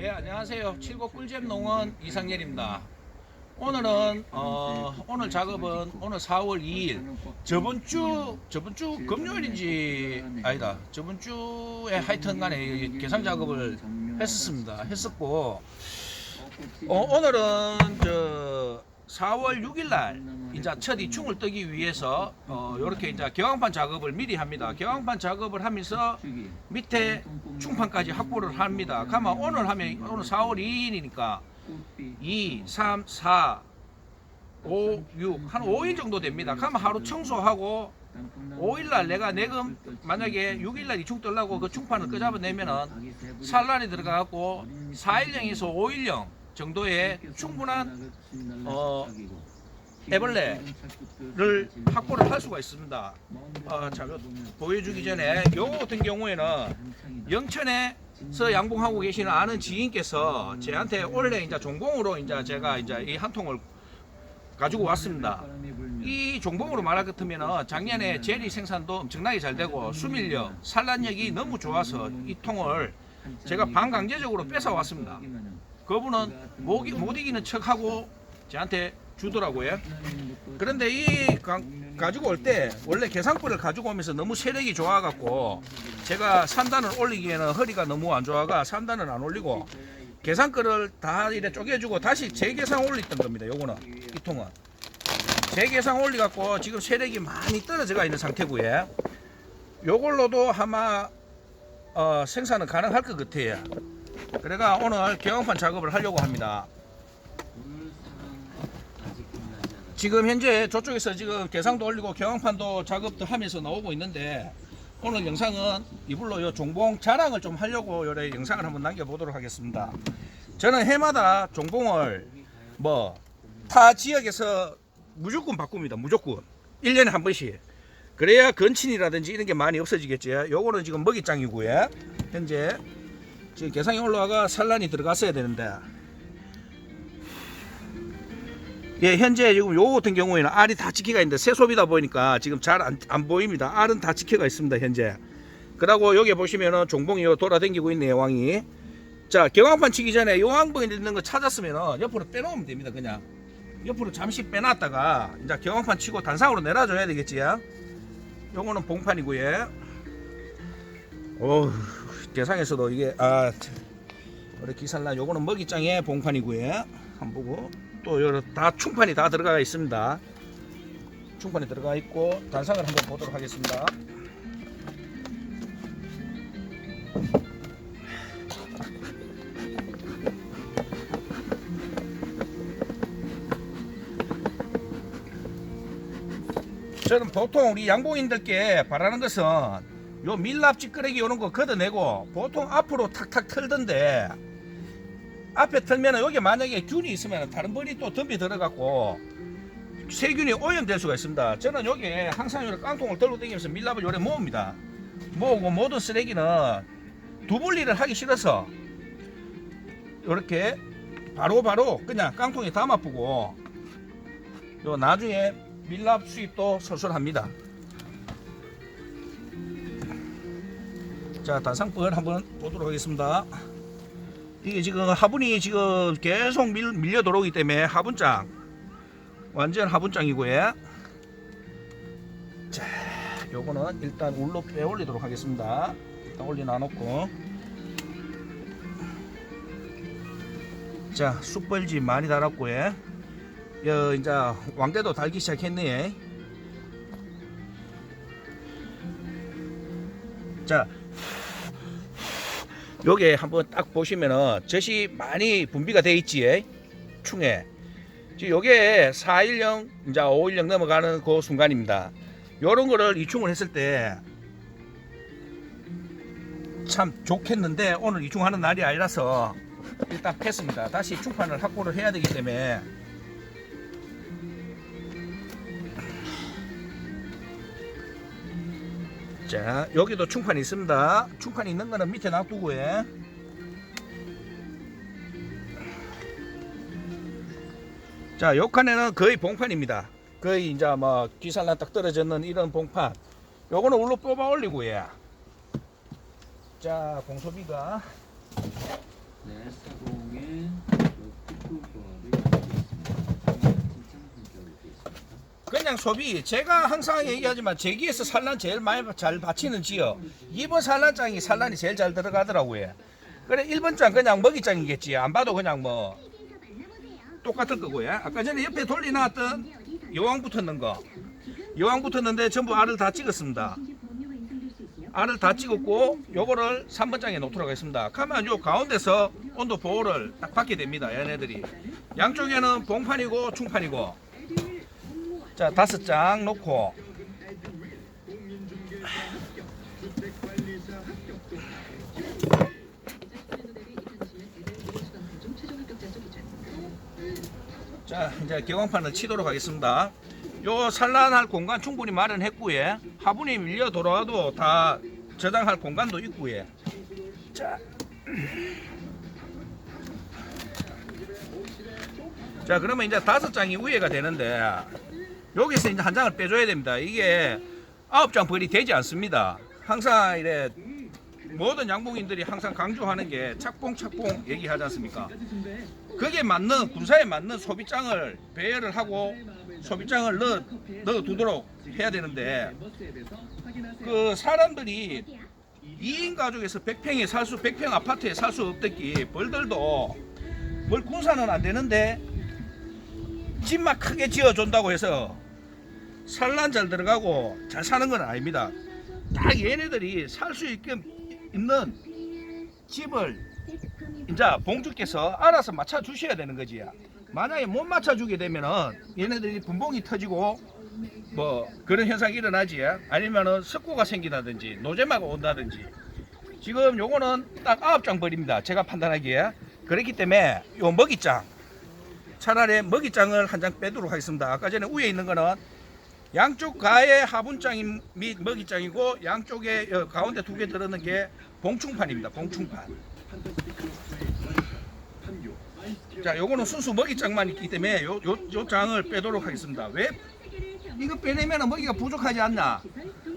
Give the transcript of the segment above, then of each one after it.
예, 안녕하세요. 칠곡 꿀잼 농원 이상렬입니다. 오늘은 어, 오늘 작업은 오늘 4월 2일 저번 주 저번 주 금요일인지 아니다. 저번 주에 하여튼 간에 이 계산 작업을 했었습니다. 했었고 어, 오늘은 저 4월 6일 날 이제 첫 이충을 뜨기 위해서 어, 이렇게 이제 경황판 작업을 미리 합니다. 경황판 작업을 하면서 밑에 충판까지 확보를 합니다. 가만 오늘 하면 오늘 4월 2일이니까 2, 3, 4, 5, 6, 한 5일 정도 됩니다. 가면 하루 청소하고 5일날 내가 내금 만약에 6일날 이충 뜨려고 그 충판을 끄잡아내면은 산란이 들어가갖고 4일령에서 5일령 정도의 충분한 어, 애벌레를 확보를 할 수가 있습니다. 아, 자, 보여주기 전에 요거 같은 경우에는 영천에서 양봉하고 계시는 아는 지인께서 저한테 원래 이제 종봉으로 이제 제가 이제 이 한 통을 가지고 왔습니다. 이 종봉으로 말할 것 같으면 작년에 제리 생산도 엄청나게 잘 되고 수밀력, 산란력이 너무 좋아서 이 통을 제가 반강제적으로 뺏어 왔습니다. 그분은 못, 이- 못 이기는 척하고 저한테 주더라고요. 그런데 이 가, 가지고 올 때 원래 계산권을 가지고 오면서 너무 세력이 좋아갖고 제가 3단을 올리기에는 허리가 너무 안 좋아가 3단을 안 올리고 계산권을 다 이래 쪼개주고 다시 재계산 올렸던 겁니다. 요거는 이 통은 재계산 올리갖고 지금 세력이 많이 떨어져가 있는 상태고요. 요걸로도 아마 어, 생산은 가능할 것 같아요. 그래가 오늘 경험판 작업을 하려고 합니다. 지금 현재 저쪽에서 지금 계상도 올리고 경험판도 작업도 하면서 나오고 있는데 오늘 영상은 이불로 요 종봉 자랑을 좀 하려고 요래 영상을 한번 남겨보도록 하겠습니다. 저는 해마다 종봉을 뭐 타 지역에서 무조건 바꿉니다. 무조건 1년에 한 번씩. 그래야 건친이라든지 이런 게 많이 없어지겠죠. 요거는 지금 먹이장이고요. 현재 지금 계상이 올라와가 산란이 들어갔어야 되는데 예, 현재 지금 요거 같은 경우에는 알이 다 지켜가 있는데 새소비다 보니까 지금 잘안 안 보입니다. 알은 다 지켜가 있습니다, 현재. 그러고 여기 보시면은 종봉이 요 돌아다니고 있네요, 왕이. 자, 경황판 치기 전에 요 왕봉이 있는 거 찾았으면은 옆으로 빼놓으면 됩니다, 그냥. 옆으로 잠시 빼놨다가 이제 경황판 치고 단상으로 내려줘야 되겠지 요. 요거는 봉판이고요. 오, 대상에서도 이게 아 우리 기살란 요거는 먹이장의 봉판이고요. 한번 보고 또 여러 다 충판이 다 들어가 있습니다. 충판이 들어가 있고 단상을 한번 보도록 하겠습니다. 저는 보통 우리 양봉인들께 바라는 것은 요 밀랍 찌끄레기 이런 거 걷어내고 보통 앞으로 탁탁 털던데 앞에 털면 여기 만약에 균이 있으면 다른 벌이 또 덤비 들어갖고 세균이 오염될 수가 있습니다. 저는 여기 항상 이렇게 깡통을 들고 다니면서 밀랍을 요래 모읍니다. 모으고 모든 쓰레기는 두 분리를 하기 싫어서 이렇게 바로바로 그냥 깡통에 담아두고 요 나중에 밀랍 수입도 솔솔합니다. 자 단상벌 한번 보도록 하겠습니다. 이게 지금 화분이 지금 계속 밀, 밀려 들어오기 때문에 화분장 완전 화분장이고요. 자, 요거는 일단 울로 빼 올리도록 하겠습니다. 일단 올려 놔 놓고 자 쑥벌지 많이 달았고요. 여 이제 왕대도 달기 시작했네. 자 요게 한번 딱 보시면은 젖이 많이 분비가 돼 있지 충에. 지금 요게 4일령 이제 5일령 넘어가는 그 순간입니다. 요런 거를 이충을 했을 때 참 좋겠는데 오늘 이충하는 날이 아니라서 일단 패습니다. 다시 충판을 확보를 해야 되기 때문에 자 여기도 충판이 있습니다 충판이 있는 거는 밑에 놔두고 해. 자, 요 칸에는 거의 봉판입니다. 거의 이제 뭐 기살난 딱 떨어졌는 이런 봉판. 요거는 울로 뽑아 올리고 예. 자, 공소비가 네, 사공에 산양 소비. 제가 항상 얘기하지만 제기에서 산란 제일 많이 잘 바치는 지역. 2번 산란장이 산란이 제일 잘 들어가더라고요. 그래 1번 장 그냥 먹이장이겠지. 안 봐도 그냥 뭐 똑같을 거고요. 아까 전에 옆에 돌려놨던 여왕 붙었는 거. 여왕 붙었는데 전부 알을 다 찍었습니다. 알을 다 찍었고 요거를 3번 장에 놓도록 하겠습니다. 가면 요 가운데서 온도 보호를 딱 받게 됩니다. 얘네들이. 양쪽에는 봉판이고 충판이고 자 다섯 장 놓고. 자 이제 개광판을 치도록 하겠습니다. 요 산란할 공간 충분히 마련했고요. 화분이 밀려 돌아와도 다 저장할 공간도 있고요. 자, 자 그러면 이제 다섯 장이 위에가 되는데 여기서 이제 한 장을 빼줘야 됩니다. 이게 아홉 장 벌이 되지 않습니다. 항상 이래 모든 양봉인들이 항상 강조하는 게 착봉 착봉 얘기하지 않습니까? 그게 맞는 군사에 맞는 소비장을 배열을 하고 소비장을 넣어, 넣어 두도록 해야 되는데 그 사람들이 2인 가족에서 100평에 살 수, 100평 아파트에 살 수 없댔기 벌들도 뭘 군사는 안 되는데 집만 크게 지어준다고 해서 산란 잘 들어가고 잘 사는 건 아닙니다. 딱 얘네들이 살수 있는 집을 이제 봉주께서 알아서 맞춰 주셔야 되는 거지. 만약에 못 맞춰 주게 되면은 얘네들이 분봉이 터지고 뭐 그런 현상이 일어나지. 아니면은 석고가 생기다든지 노제마가 온다든지. 지금 요거는 딱 아홉 장 벌입니다. 제가 판단하기에 그렇기 때문에 요 먹이장 차라리 먹이장을 한 장 빼도록 하겠습니다. 아까 전에 위에 있는 거는 양쪽 가에 화분장이 및 먹이장이고 양쪽에 어, 가운데 두 개 들어있는 게 봉충판입니다. 봉충판. 자, 요거는 순수 먹이장만 있기 때문에 요, 요, 요 장을 빼도록 하겠습니다. 왜 이거 빼내면 먹이가 부족하지 않나?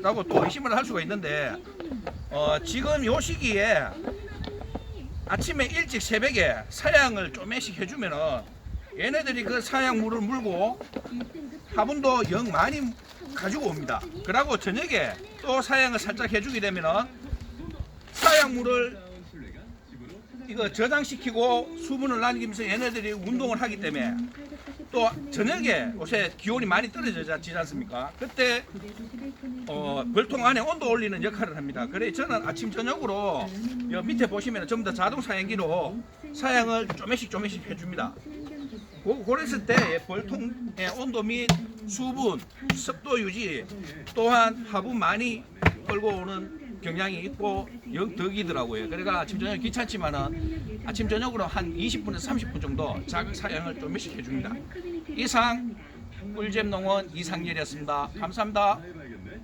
라고 또 의심을 할 수가 있는데, 어, 지금 요 시기에 아침에 일찍 새벽에 사양을 조금씩 해주면은 얘네들이 그 사양물을 물고 화분도 영 많이 가지고 옵니다. 그러고 저녁에 또 사양을 살짝 해주게 되면은 사양물을 이거 저장시키고 수분을 남기면서 얘네들이 운동을 하기 때문에 또 저녁에 요새 기온이 많이 떨어지지 않습니까? 그때 어, 벌통 안에 온도 올리는 역할을 합니다. 그래 저는 아침 저녁으로 여 밑에 보시면 전부 다 자동 사양기로 사양을 조금씩 조금씩 해줍니다. 고, 그랬을 때 벌통의 온도 및 수분, 습도 유지 또한 화분 많이 끌고 오는 경향이 있고 영 덕이더라고요. 그러니까 아침 저녁 귀찮지만은 아침 저녁으로 한 20분에서 30분 정도 자극 사양을 조금씩 해줍니다. 이상 꿀잼 농원 이상열이었습니다. 감사합니다.